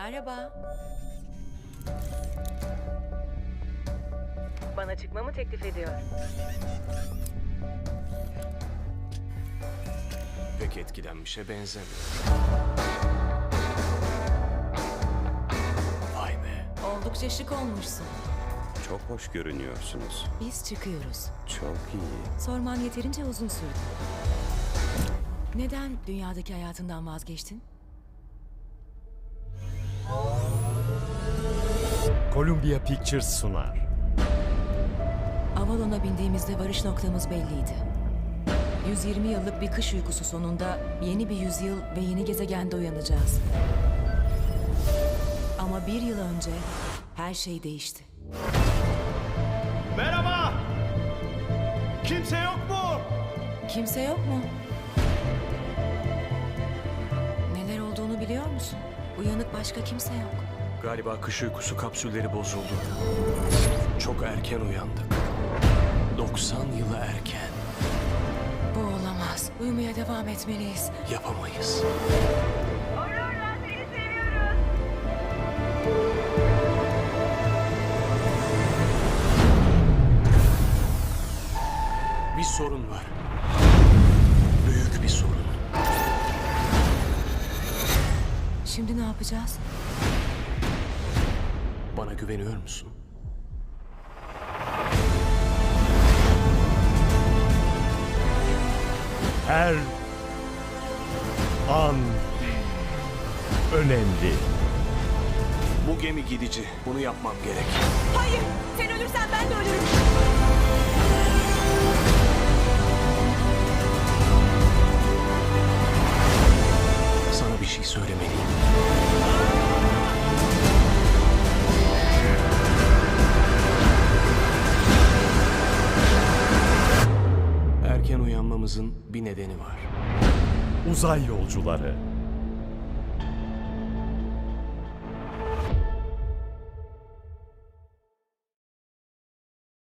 Merhaba. Bana çıkmamı teklif ediyor. Pek etkilenmişe benzemiyor. Vay be. Oldukça şık olmuşsun. Çok hoş görünüyorsunuz. Biz çıkıyoruz. Çok iyi. Sorman yeterince uzun sürdü. Neden dünyadaki hayatından vazgeçtin? Columbia Pictures sunar. Avalon'a bindiğimizde varış noktamız belliydi. 120 yıllık bir kış uykusu sonunda yeni bir yüzyıl ve yeni gezegende uyanacağız. Ama bir yıl önce her şey değişti. Merhaba! Kimse yok mu? Kimse yok mu? Neler olduğunu biliyor musun? Uyanık başka kimse yok. Galiba kış uykusu kapsülleri bozuldu. Çok erken uyandık. 90 yılı erken. Bu olamaz. Uyumaya devam etmeliyiz. Yapamayız. Bir sorun var. Büyük bir sorun. Şimdi ne yapacağız? Bana güveniyor musun? Her an önemli. Bu gemi gidici. Bunu yapmam gerek. Hayır! Sen ölürsen ben de ölürüm. Sana bir şey söylemeliyim. Uyanmamızın bir nedeni var. Uzay yolcuları.